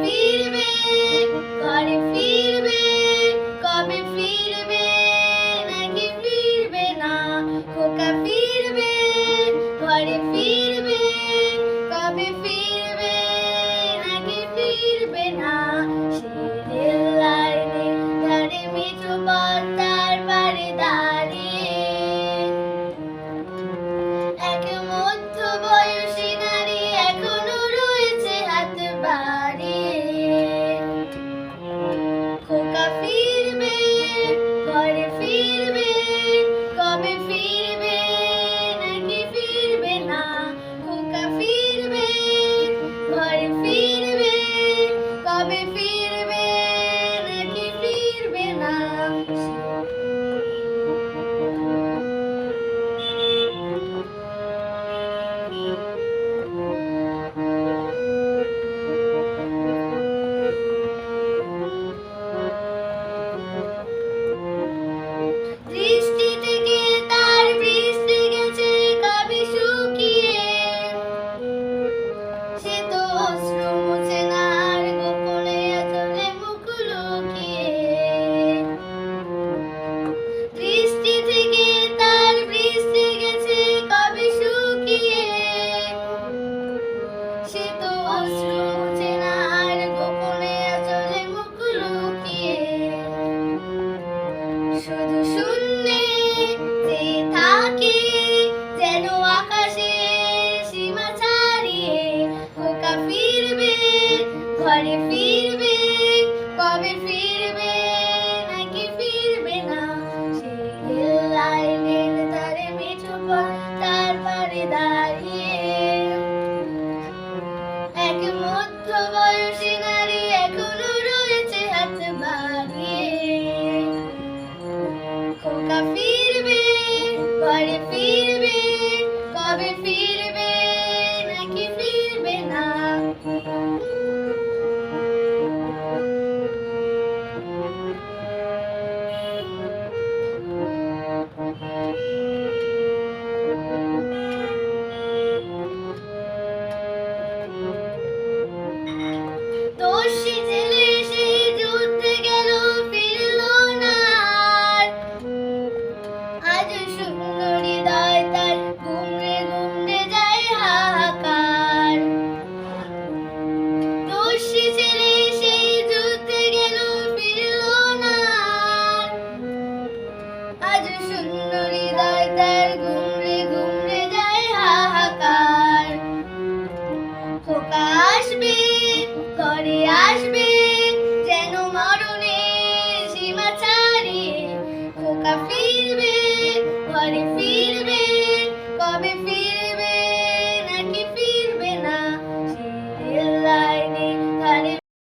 ফিরবে, ঘরে ফিরবে, কবে ফিরবে, নাকি ফিরবে না? খোকা ফিরবে, ঘরে ফিরবে, কবে ফিরবে, নাকি ফিরবে না? সেই রেল লাইনে ধারে মিঠু এবারে ফিরবে, কবে ফিরবে, নাকি ফিরবে না? সেই লাইনের মিছু মিঠু তার দাঁড়িয়ে। এক মধ্য বয়সী নারী এখনও রয়েছে হাত বাড়িয়ে। খোকা ফিরবে পরে ফিরবে, কবে